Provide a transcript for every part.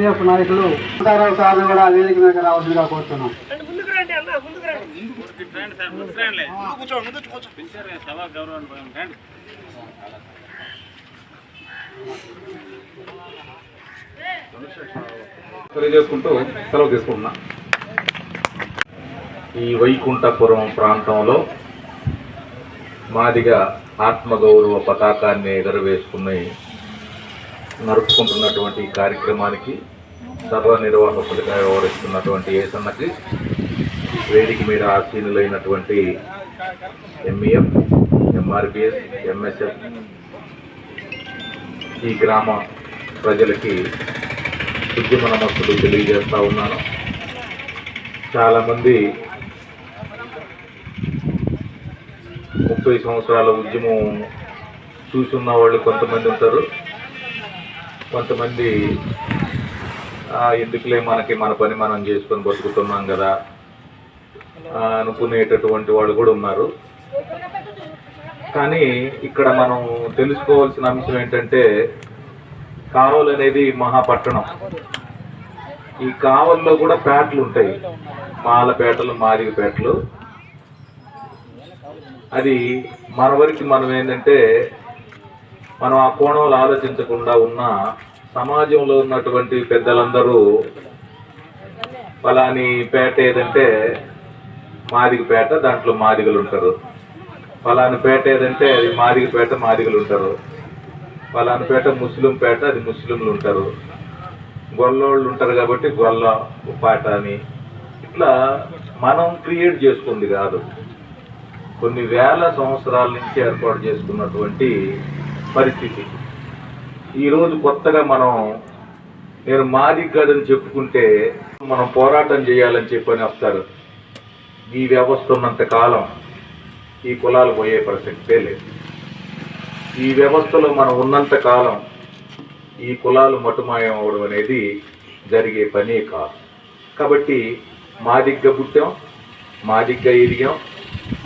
MEF నాయకులు సీతారావు సార్ని కూడా వేదిక మీద రావాల్సిందిగా కోరుతున్నాం. తెలియజేసుకుంటూ సెలవు తీసుకుంటున్నా. ఈ వైకుంఠపురం ప్రాంతంలో మాదిగా ఆత్మగౌరవ పతాకాన్ని ఎగరవేసుకుని నడుపుకుంటున్నటువంటి ఈ కార్యక్రమానికి సభ నిర్వాహకుడిగా వ్యవహరిస్తున్నటువంటి ఏసన్నకి వేదిక మీద ఆసీనులైనటువంటి ఎంఈఎఫ్ ఎంఆర్పిఎస్ ఎంఎస్ఎఫ్ ఈ గ్రామ ప్రజలకి ఉద్యమ నమస్సులు తెలియజేస్తూ ఉన్నాను. చాలామంది ముప్పై సంవత్సరాల ఉద్యమం చూసున్న వాళ్ళు కొంతమంది ఉంటారు. కొంతమంది ఎందుకులే మనకి మన పని మనం చేసుకొని బతుకుతున్నాం కదా? అనుకునేటటువంటి వాళ్ళు కూడా ఉన్నారు. కానీ ఇక్కడ మనం తెలుసుకోవాల్సిన అంశం ఏంటంటే కావల్ అనేది మహాపట్టణం. ఈ కావల్లో కూడా పేటలు ఉంటాయి. మాలపేటలు మాదిగపేటలు అది మన వరకు మనం ఏంటంటే మనం ఆ కోణంలో ఆలోచించకుండా ఉన్న సమాజంలో ఉన్నటువంటి పెద్దలందరూ ఫలాని పేట ఏదంటే మాదిగ పేట దాంట్లో మాదిగలు ఉంటారు. ఫలాని పేట ఏదంటే అది మాదిగ పేట మాదిగలు ఉంటారు. ఫలాని పేట ముస్లిం పేట అది ముస్లింలు ఉంటారు. గొల్లోళ్ళు ఉంటారు కాబట్టి గొల్ల పాట అని ఇట్లా మనం క్రియేట్ చేసుకుంది కాదు. కొన్ని వేల సంవత్సరాల నుంచి ఏర్పాటు చేసుకున్నటువంటి పరిస్థితి. ఈరోజు కొత్తగా మనం నేను మాది కాదని చెప్పుకుంటే మనం పోరాటం చేయాలని చెప్పని వస్తారు. ఈ వ్యవస్థ ఉన్నంత కాలం ఈ కులాలు పోయే ప్రసక్తే లేదు. ఈ వ్యవస్థలో మనం ఉన్నంత కాలం ఈ కులాలు మటుమాయం అవడం అనేది జరిగే పనే కాదు. కాబట్టి మా దిగ్గ పుట్టాం మా దిగ్గ ఎదిగాం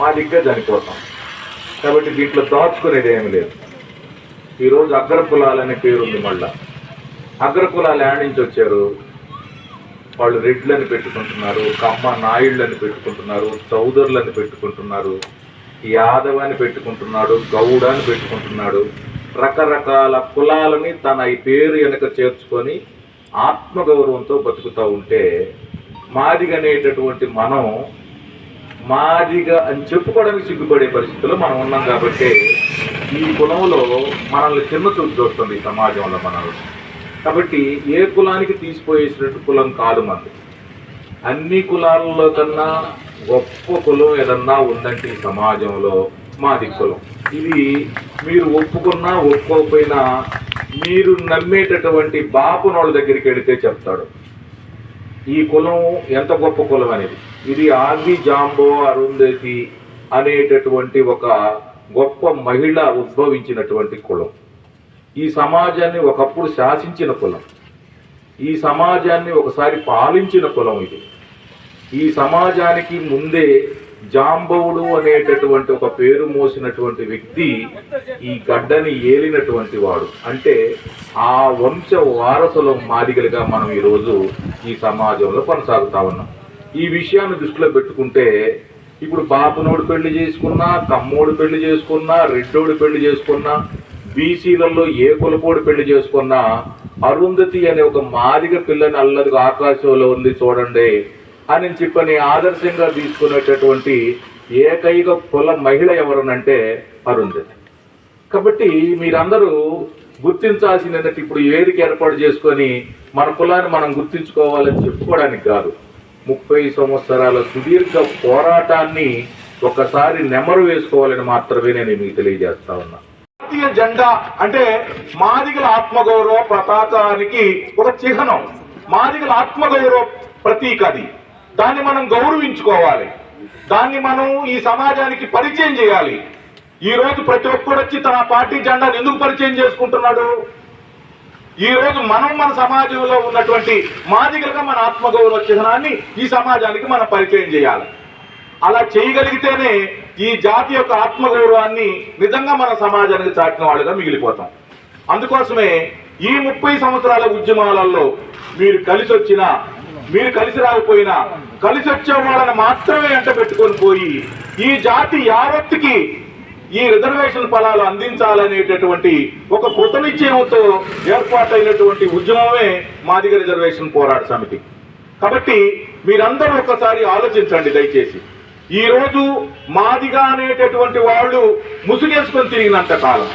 మా దిగ్గ చనిపోతాం కాబట్టి దీంట్లో దాచుకునేది ఏమి లేదు. ఈరోజు అగ్ర కులాలనే పేరుంది మళ్ళా. అగ్ర కులాలు ఏడ నుంచి వచ్చారు? వాళ్ళు రెడ్లని పెట్టుకుంటున్నారు కమ్మ నాయుళ్ళని పెట్టుకుంటున్నారు చౌదరులని పెట్టుకుంటున్నారు యాదవ్ అని పెట్టుకుంటున్నాడు గౌడ అని పెట్టుకుంటున్నాడు. రకరకాల కులాలని తన ఈ పేరు వెనక చేర్చుకొని ఆత్మగౌరవంతో బతుకుతూ ఉంటే మాదిగనేటటువంటి మనం మాదిగా అని చెప్పుకోవడానికి సిగ్గుపడే పరిస్థితిలో మనం ఉన్నాం కాబట్టి ఈ కులంలో మనల్ని చిన్న చూపు చూస్తుంది ఈ సమాజంలో మనల్ని. కాబట్టి ఏ కులానికి తీసిపోయేసినట్టు కులం కాదు మనది. అన్ని కులాలలో కన్నా గొప్ప కులం ఏదన్నా ఉందంటే ఈ సమాజంలో మాది కులం. ఇది మీరు ఒప్పుకున్నా ఒప్పుకోకపోయినా మీరు నమ్మేటటువంటి బాపునోళ్ళ దగ్గరికి వెళితే చెప్తాడు. ఈ కులం ఎంత గొప్ప కులం అనేది? ఇది ఆర్వి జాంబో అరుంధతి అనేటటువంటి ఒక గొప్ప మహిళ ఉద్భవించినటువంటి కులం. ఈ సమాజాన్ని ఒకప్పుడు శాసించిన కులం. ఈ సమాజాన్ని ఒకసారి పాలించిన కులం ఇది. ఈ సమాజానికి ముందే జాంబవుడు అనేటటువంటి ఒక పేరు మోసినటువంటి వ్యక్తి ఈ గడ్డని ఏలినటువంటి వాడు. అంటే ఆ వంశ వారసుల మాదిగలుగా మనం ఈరోజు ఈ సమాజంలో కొనసాగుతా ఉన్నాం. ఈ విషయాన్ని దృష్టిలో పెట్టుకుంటే ఇప్పుడు బాపునోడు పెళ్ళి చేసుకున్నా కమ్మోడు పెళ్ళి చేసుకున్నా రెడ్డోడు పెళ్ళి చేసుకున్నా బీసీలలో ఏ కులపోడు పెళ్ళి చేసుకున్నా అరుంధతి అనే ఒక మాదిగ పిల్లని అల్లది ఆకాశంలో ఉంది చూడండి అని చెప్పని ఆదర్శంగా తీసుకునేటటువంటి ఏకైక కుల మహిళ ఎవరనంటే అరుంధతి. కాబట్టి మీరందరూ గుర్తించాల్సిందంటే ఇప్పుడు ఈ వేదిక ఏర్పాటు చేసుకొని మన కులాన్ని మనం గుర్తించుకోవాలని చెప్పుకోవడానికి కాదు. ముప్పై సంవత్సరాల సుదీర్ఘ పోరాటాన్ని ఒకసారి నెమరు వేసుకోవాలని మాత్రమే నేను మీకు తెలియజేస్తా ఉన్నా. జాతీయ జెండా అంటే మాదిగల ఆత్మగౌరవ ప్రతాపానికి ఒక చిహ్నం. మాదిగల ఆత్మగౌరవ ప్రతీక అది. దాన్ని మనం గౌరవించుకోవాలి. దాన్ని మనం ఈ సమాజానికి పరిచయం చేయాలి. ఈ రోజు ప్రతి ఒక్కడు వచ్చి తన పార్టీ జెండాను ఎందుకు పరిచయం చేసుకుంటున్నాడు? ఈ రోజు మనం మన సమాజంలో ఉన్నటువంటి మాదిగలుగా మన ఆత్మగౌరవ చిహ్నాన్ని ఈ సమాజానికి మనం పరిచయం చేయాలి. అలా చేయగలిగితేనే ఈ జాతి యొక్క ఆత్మగౌరవాన్ని నిజంగా మన సమాజానికి చాటిన వాళ్ళుగా మిగిలిపోతాం. అందుకోసమే ఈ ముప్పై సంవత్సరాల ఉద్యమాలలో మీరు కలిసి వచ్చినా మీరు కలిసి రాకపోయినా కలిసి వచ్చే వాళ్ళని మాత్రమే ఎంట పెట్టుకొని పోయి ఈ జాతి యావత్తుకి ఈ రిజర్వేషన్ ఫలాలు అందించాలనేటటువంటి ఒక కృతనిశ్చయంతో ఏర్పాటైనటువంటి ఉద్యమమే మాదిగ రిజర్వేషన్ పోరాట సమితి. కాబట్టి మీరందరూ ఒకసారి ఆలోచించండి దయచేసి. ఈ రోజు మాదిగా అనేటటువంటి వాళ్ళు ముసుగేసుకొని తిరిగినంత కాలం.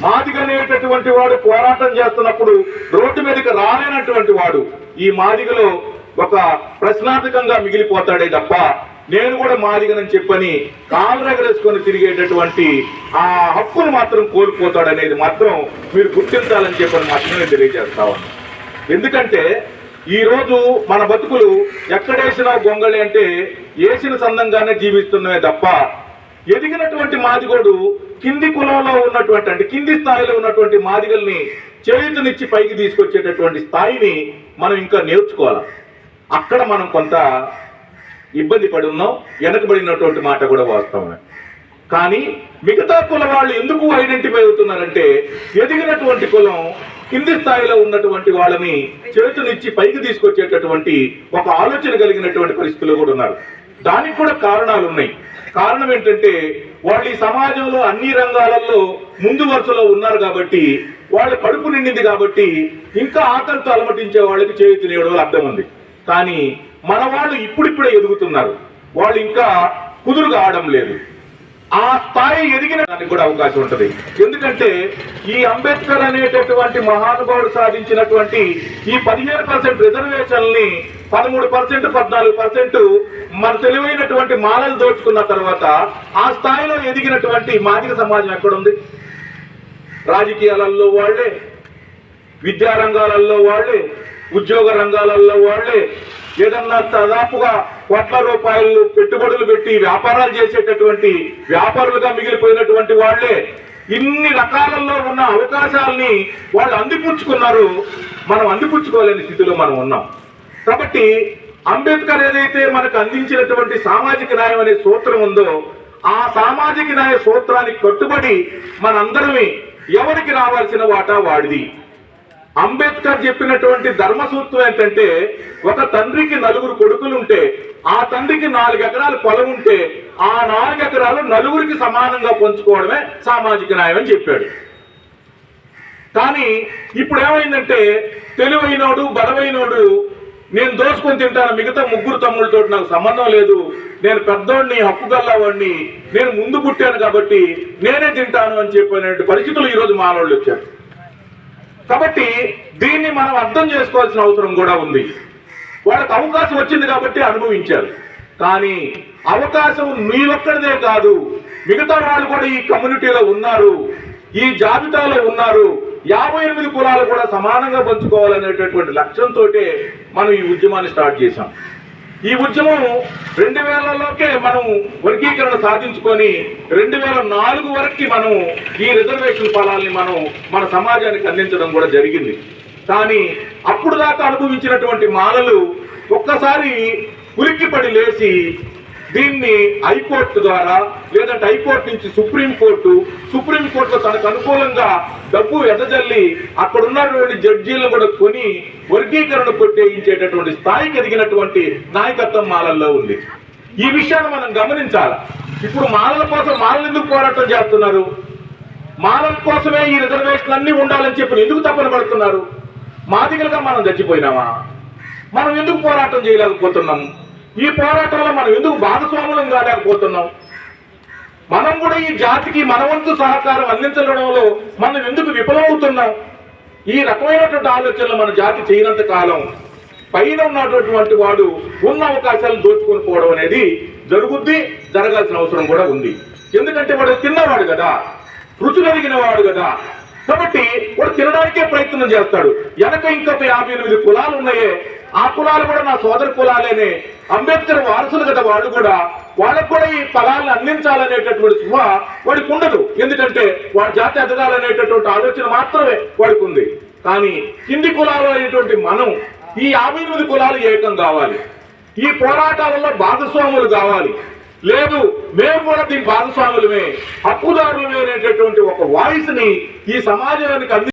మాదిగ అనేటటువంటి వాడు పోరాటం చేస్తున్నప్పుడు రోడ్డు మీదకి రాలేనటువంటి వాడు ఈ మాదిగలో ఒక ప్రశ్నార్థకంగా మిగిలిపోతాడే తప్ప నేను కూడా మాదిగనని చెప్పని కాలరగరేసుకొని తిరిగేటటువంటి ఆ హక్కును మాత్రం కోల్పోతాడనేది మాత్రం మీరు గుర్తించాలని చెప్పని మాత్రమే తెలియజేస్తా ఎందుకంటే ఈరోజు మన బతుకులు ఎక్కడేసినా గొంగళి అంటే ఏసిన సందంగానే జీవిస్తున్నామే తప్ప ఎదిగినటువంటి మాదిగోడు కింది కులంలో ఉన్నటువంటి అంటే కింది స్థాయిలో ఉన్నటువంటి మాదిగల్ని చేతునిచ్చి పైకి తీసుకొచ్చేటటువంటి స్థాయిని మనం ఇంకా నేర్చుకోవాలి? అక్కడ మనం కొంత ఇబ్బంది పడి ఉన్నాం వెనకబడినటువంటి మాట కూడా వాస్తవమే. కానీ మిగతా కులం వాళ్ళు ఎందుకు ఐడెంటిఫై అవుతున్నారంటే ఎదిగినటువంటి కులం కింది స్థాయిలో ఉన్నటువంటి వాళ్ళని చేతునిచ్చి పైకి తీసుకొచ్చేటటువంటి ఒక ఆలోచన కలిగినటువంటి పరిస్థితులు కూడా ఉన్నారు. దానికి కూడా కారణాలు ఉన్నాయి. కారణం ఏంటంటే వాళ్ళు ఈ సమాజంలో అన్ని రంగాలలో ముందు వరుసలో ఉన్నారు కాబట్టి వాళ్ళ కడుపు నిండింది కాబట్టి ఇంకా ఆకలితో అలమటించే వాళ్ళకి చేయి తినేయడం వల్ల అర్థం ఉంది. కానీ మన వాళ్ళు ఇప్పుడిప్పుడే ఎదుగుతున్నారు. వాళ్ళు ఇంకా కుదురుగా ఆడడం లేదు. ఆ స్థాయి ఎదిగిన దానికి కూడా అవకాశం ఉంటుంది. ఎందుకంటే ఈ అంబేద్కర్ అనేటటువంటి మహానుభావుడు సాధించినటువంటి ఈ పదిహేను పర్సెంట్ రిజర్వేషన్ని పదమూడు పర్సెంట్ పద్నాలుగు పర్సెంట్ మన తెలివైనటువంటి మాలలు దోచుకున్న తర్వాత ఆ స్థాయిలో ఎదిగినటువంటి మాదిక సమాజం ఎక్కడుంది రాజకీయాలలో వాళ్ళే విద్యా రంగాలలో వాళ్ళే ఉద్యోగ రంగాలలో వాళ్ళే ఏదన్నా దాదాపుగా కోట్ల రూపాయలు పెట్టుబడులు పెట్టి వ్యాపారాలు చేసేటటువంటి వ్యాపారులుగా మిగిలిపోయినటువంటి వాళ్ళే ఇన్ని రకాలలో ఉన్న అవకాశాలని వాళ్ళు అందిపుచ్చుకున్నారు. మనం అందిపుచ్చుకోలేని స్థితిలో మనం ఉన్నాం. కాబట్టి అంబేద్కర్ ఏదైతే మనకు అందించినటువంటి సామాజిక న్యాయం అనే సూత్రం ఉందో ఆ సామాజిక న్యాయ సూత్రానికి కట్టుబడి మనందరమే ఎవరికి రావాల్సిన వాటా వాడిది. అంబేద్కర్ చెప్పినటువంటి ధర్మ సూత్రం ఏంటంటే ఒక తండ్రికి నలుగురు కొడుకులు ఉంటే ఆ తండ్రికి నాలుగు ఎకరాలు పొలం ఉంటే ఆ నాలుగు ఎకరాలు నలుగురికి సమానంగా పంచుకోవడమే సామాజిక న్యాయం అని చెప్పాడు. కానీ ఇప్పుడు ఏమైందంటే తెలివైనోడు బలమైనోడు నేను దోసుకొని తింటాను మిగతా ముగ్గురు తమ్ముళ్ళతో నాకు సంబంధం లేదు నేను పెద్దోడిని హక్కు గల్లవాడిని నేను ముందు పుట్టాను కాబట్టి నేనే తింటాను అని చెప్పిన పరిస్థితులు ఈరోజు మానవుళ్ళు వచ్చారు. కాబట్టి దీన్ని మనం అర్థం చేసుకోవాల్సిన అవసరం కూడా ఉంది. వాళ్ళకి అవకాశం వచ్చింది కాబట్టి అనుభవించారు. కానీ అవకాశం మీ ఒక్కడిదే కాదు మిగతా వాళ్ళు కూడా ఈ కమ్యూనిటీలో ఉన్నారు ఈ జాబితాలో ఉన్నారు యాభై ఎనిమిది కులాలు కూడా సమానంగా పంచుకోవాలనేటటువంటి లక్ష్యంతో మనం ఈ ఉద్యమాన్ని స్టార్ట్ చేశాం. ఈ ఉద్యమం రెండు వేలలోకే మనం వర్గీకరణ సాధించుకొని రెండు వేల నాలుగు వరకు మనం ఈ రిజర్వేషన్ ఫలాల్ని మనం మన సమాజానికి అందించడం కూడా జరిగింది. కానీ అప్పుడు దాకా అనుభవించినటువంటి మాలలు ఒక్కసారి ఉలిక్కిపడి లేచి దీన్ని హైకోర్టు ద్వారా లేదంటే హైకోర్టు నుంచి సుప్రీంకోర్టు సుప్రీంకోర్టులో తనకు అనుకూలంగా డబ్బు ఎదజల్లి అక్కడ ఉన్నటువంటి జడ్జీలను కూడా కొని వర్గీకరణ కొట్టేయించేటటువంటి స్థాయికి ఎదిగినటువంటి నాయకత్వం మాలల్లో ఉంది. ఈ విషయాన్ని మనం గమనించాలి. ఇప్పుడు మాలల కోసం మాలలు ఎందుకు పోరాటం చేస్తున్నారు? మాలల కోసమే ఈ రిజర్వేషన్ అన్ని ఉండాలని చెప్పి ఎందుకు తప్పన పడుతున్నారు? మాదిగలుగా మనం చచ్చిపోయినామా? మనం ఎందుకు పోరాటం చేయలేకపోతున్నాము ఈ పోరాటంలో మనం ఎందుకు భాగస్వాములం కాలేకపోతున్నాం? మనం కూడా ఈ జాతికి మనవంతు సహకారం అందించడంలో మనం ఎందుకు విఫలమవుతున్నాం? ఈ రకమైనటువంటి ఆలోచనలు మన జాతి చేయనంత కాలం పైన ఉన్నటువంటి వాడు ఉన్న అవకాశాలను దోచుకొని పోవడం అనేది జరుగుద్ది జరగాల్సిన అవసరం కూడా ఉంది. ఎందుకంటే వాడు తిన్నవాడు కదా రుచి కలిగిన వాడు కదా. కాబట్టి వాడు తినడానికే ప్రయత్నం చేస్తాడు. వెనక ఇంకొక యాభై ఎనిమిది కులాలు ఉన్నాయే ఆ కులాలు కూడా నా సోదర కులాలేనే. అంబేద్కర్ వారసులు కదా వాళ్ళు కూడా. వాళ్ళకు కూడా ఈ ఫలాలను అందించాలనేటటువంటి స్పృహ వాడికి ఉండదు. ఎందుకంటే వాడి జాతి ఎదగాలనేటటువంటి ఆలోచన మాత్రమే వాడికి ఉంది. కానీ కింది కులాలు అనేటువంటి మనం ఈ యాభై ఎనిమిది కులాలు ఏకం కావాలి. ఈ పోరాటాలలో భాగస్వాములు కావాలి. లేదు మేము కూడా దీని భాగస్వాములమే. హక్కుదారులమే అనేటటువంటి ఒక వాయిస్ని ఈ సమాజానికి అంది